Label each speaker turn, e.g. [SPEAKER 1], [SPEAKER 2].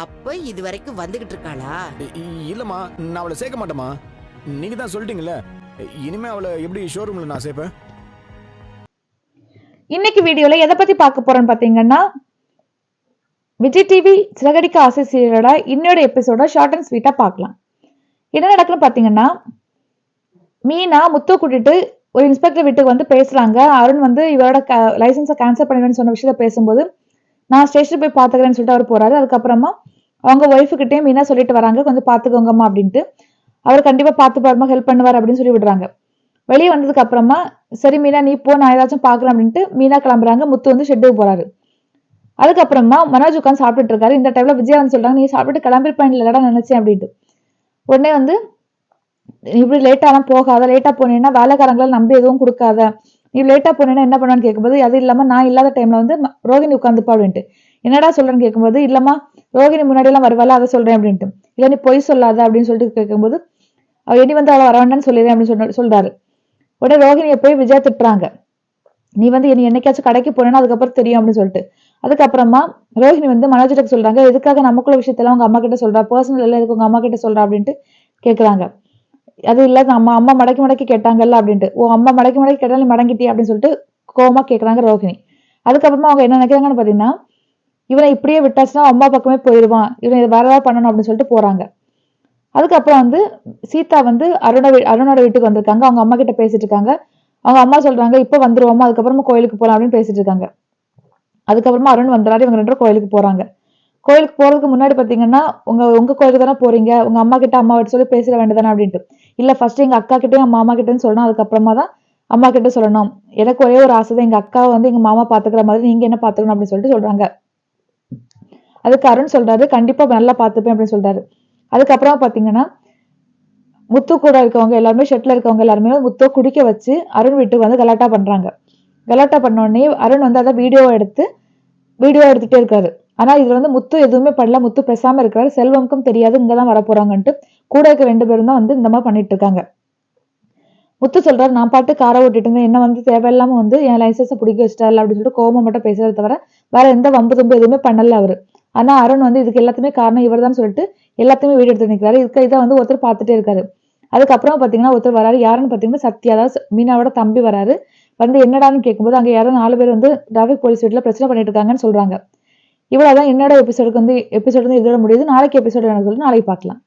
[SPEAKER 1] அப்ப இது வரைக்கும் வந்துகிட்டு இருக்காளா?
[SPEAKER 2] இல்லம்மா நான் அவளை சேர்க்க மாட்டேம்மா. நீங்க தான் சொல்லிட்டீங்கல்ல. இனிமே அவளை எப்படி ஷோரூம்ல நான் சேர்ப்பேன்?
[SPEAKER 3] இன்னைக்கு வீடியோல எதை பத்தி பார்க்க போறோம்னு பாத்தீங்கன்னா விஜய் டிவி சிறகடிக்க ஆசை சீரியலோட இன்னொரு எபிசோட ஷார்ட் அண்ட் ஸ்வீட்டா பார்க்கலாம். என்ன நடக்குன்னு பாத்தீங்கன்னா மீனா முத்து கூட்டிட்டு ஒரு இன்ஸ்பெக்டர் வீட்டுக்கு வந்து பேசுறாங்க. அருண் வந்து இவரோட லைசன்ஸை கேன்சல் பண்ணிடுன்னு சொன்ன விஷயத்த பேசும்போது நான் ஸ்டேஷன் போய் பார்த்துக்கிறேன்னு சொல்லிட்டு அவர் போறாரு. அதுக்கப்புறமா அவங்க ஒய்ஃபுக்கிட்டே மீனா சொல்லிட்டு வராங்க. கொஞ்சம் பார்த்துக்கோங்கம்மா அப்படின்ட்டு. அவர் கண்டிப்பா பார்த்து பாருமா ஹெல்ப் பண்ணுவார் அப்படின்னு சொல்லி விடுறாங்க. வெளியே வந்ததுக்கு அப்புறமா சரி மீனா நீ போ நான் ஏதாச்சும் பார்க்குறேன் அப்படின்ட்டு மீனா கிளம்புறாங்க. முத்து வந்து ஷெட்டுக்கு போறாரு. அதுக்கப்புறமா மனோஜ் உட்காந்து சாப்பிட்டுட்டு இருக்காரு. இந்த டைம்ல விஜயா வந்து சொல்றாங்க நீ சாப்பிட்டு கிளம்பிருப்பேன் இல்லடா நினைச்சேன் அப்படின்ட்டு. உடனே வந்து இப்படி லேட்டாலாம் போகாத. லேட்டா போனேன்னா வேலைக்காரங்களை நம்பி எதுவும் கொடுக்காத. நீ லேட்டா போனேன்னா என்ன பண்ணுவான்னு கேட்கும்போது அது இல்லாம நான் இல்லாத டைம்ல வந்து ரோகிணி உட்காந்துப்பா அப்படின்ட்டு என்னடா சொல்றேன்னு கேட்கும்போது இல்லைம்மா ரோகிணி முன்னாடி எல்லாம் வருவாள் அதை சொல்றேன் அப்படின்ட்டு. இல்லை நீ பொய் சொல்லாத அப்படின்னு சொல்லிட்டு கேட்கும்போது அவ இனி வந்து அவளை வர வேண்டாம்னு சொல்லிடுறேன் அப்படின்னு சொன்ன சொல்றாரு. உடனே ரோகிணியை போய் விஜயா திட்டுறாங்க. நீ வந்து என்னை என்னைக்காச்சும் கடைக்கு போனேன்னா அதுக்கப்புறம் தெரியும் அப்படின்னு சொல்லிட்டு. அதுக்கப்புறமா ரோஹிணி வந்து மனோஜிட்ட சொல்றாங்க எதுக்காக நமக்குள்ள விஷயத்தெல்லாம் உங்க அம்மா கிட்ட சொல்றா? பர்சனல் எல்லாம் எதுக்கு உங்க அம்மா கிட்ட சொல்றா? அப்படின்ட்டு கேட்குறாங்க அது இல்ல அம்மா அம்மா மடக்கி மடக்கி கேட்டாங்கல்ல அப்படின்ட்டு. ஓ அம்மா மடக்கி மடக்கி கேட்டாலும் நீ மடங்கிட்டி அப்படின்னு சொல்லிட்டு கோபமா கேட்குறாங்க ரோஹிணி. அதுக்கப்புறமா அவங்க என்ன நினைக்கிறாங்கன்னு பாத்தீங்கன்னா இவனை இப்படியே விட்டாச்சுன்னா அம்மா பக்கமே போயிடுவான் இவன் இதை வேற ஏதாவது பண்ணணும் அப்படின்னு சொல்லிட்டு போறாங்க. அதுக்கப்புறம் வந்து சீதா வந்து அருண வீ- அருணோட வீட்டுக்கு வந்திருக்காங்க. அவங்க அம்மா கிட்ட பேசிட்டு இருக்காங்க. அவங்க அம்மா சொல்றாங்க இப்ப வந்துருவோமா அதுக்கப்புறமா கோயிலுக்கு போகலாம் அப்படின்னு பேசிட்டு இருக்காங்க. அதுக்கப்புறமா அருண் வந்துறாரு இவங்க ரெண்டு கோயிலுக்கு போறாங்க. கோயிலுக்கு போறதுக்கு முன்னாடி பாத்தீங்கன்னா உங்க உங்க கோயிலுக்கு தானே போறீங்க? உங்க அம்மா கிட்ட அம்மா கிட்ட சொல்லி பேசிட வேண்டியதானே அப்படின்ட்டு. இல்ல ஃபர்ஸ்ட் எங்க அக்கா கிட்டயும் மாமா கிட்டேன்னு சொல்லணும். அதுக்கப்புறமா தான் அம்மா கிட்ட சொல்லணும். எனக்கு ஒரே ஒரு ஆசை தான். எங்க அக்காவை வந்து எங்க மாமா பாத்துக்கிற மாதிரி நீங்க என்ன பாத்துக்கணும் அப்படின்னு சொல்லிட்டு சொல்றாங்க. அதுக்கு அருண் சொல்றாரு கண்டிப்பா நல்லா பாத்துப்பேன் அப்படின்னு சொல்றாரு. அதுக்கப்புறமா பாத்தீங்கன்னா முத்து கூட இருக்கவங்க எல்லாருமே ஷெட்ல இருக்கவங்க எல்லாருமே முத்து குடிக்க வச்சு அருண் வீட்டுக்கு வந்து கலாட்டா பண்றாங்க. கலாட்டா பண்ண உடனே அருண் வந்து அதை வீடியோ எடுத்து வீடியோ எடுத்துட்டே இருக்காரு. ஆனா இதுல வந்து முத்து எதுவுமே பண்ணல முத்து பேசாம இருக்கிறாரு. செல்வமுக்கும் தெரியாது. இங்கதான் வர போறாங்கன்ட்டு கூட இருக்க ரெண்டு பேரும் தான் வந்து இந்த மாதிரி பண்ணிட்டு இருக்காங்க. முத்து சொல்றாரு நான் பாட்டு காரை ஓட்டிட்டு இருந்தேன். என்ன வந்து தேவையில்லாம வந்து என் லைசன்ஸை பிடிக்க வச்சிட்டாரு அப்படின்னு சொல்லிட்டு கோபம் மட்டும் பேசுறத தவிர வேற எந்த வம்பு தும்பு எதுவுமே பண்ணல அவரு. ஆனா அருண் வந்து இதுக்கு எல்லாத்துமே காரணம் இவர் தான் சொல்லிட்டு எல்லாத்தையுமே வீடு எடுத்து நிற்கிறாரு இதுக்கு இதை வந்து ஒருத்தர் பார்த்துட்டே இருக்காரு. அதுக்கப்புறம் பாத்தீங்கன்னா ஒருத்தர் வராரு. யாருன்னு பாத்தீங்கன்னா சத்யா. அதாவது மீனாவோட தம்பி வராரு. வந்து என்னடான்னு கேட்கும்போது அங்க யாரோ நாலு பேர் வந்து டிராபிக் போலீஸ் வீட்டுல பிரச்சனை பண்ணிட்டு இருக்காங்கன்னு சொல்றாங்க. இவ்வளவுதான் என்னோட எபிசோடுக்கு வந்து எபிசோடு வந்து இதோட முடியுது. நாளைக்கு எபிசோடு எனக்கு சொல்லி நாளைக்கு பார்க்கலாம்.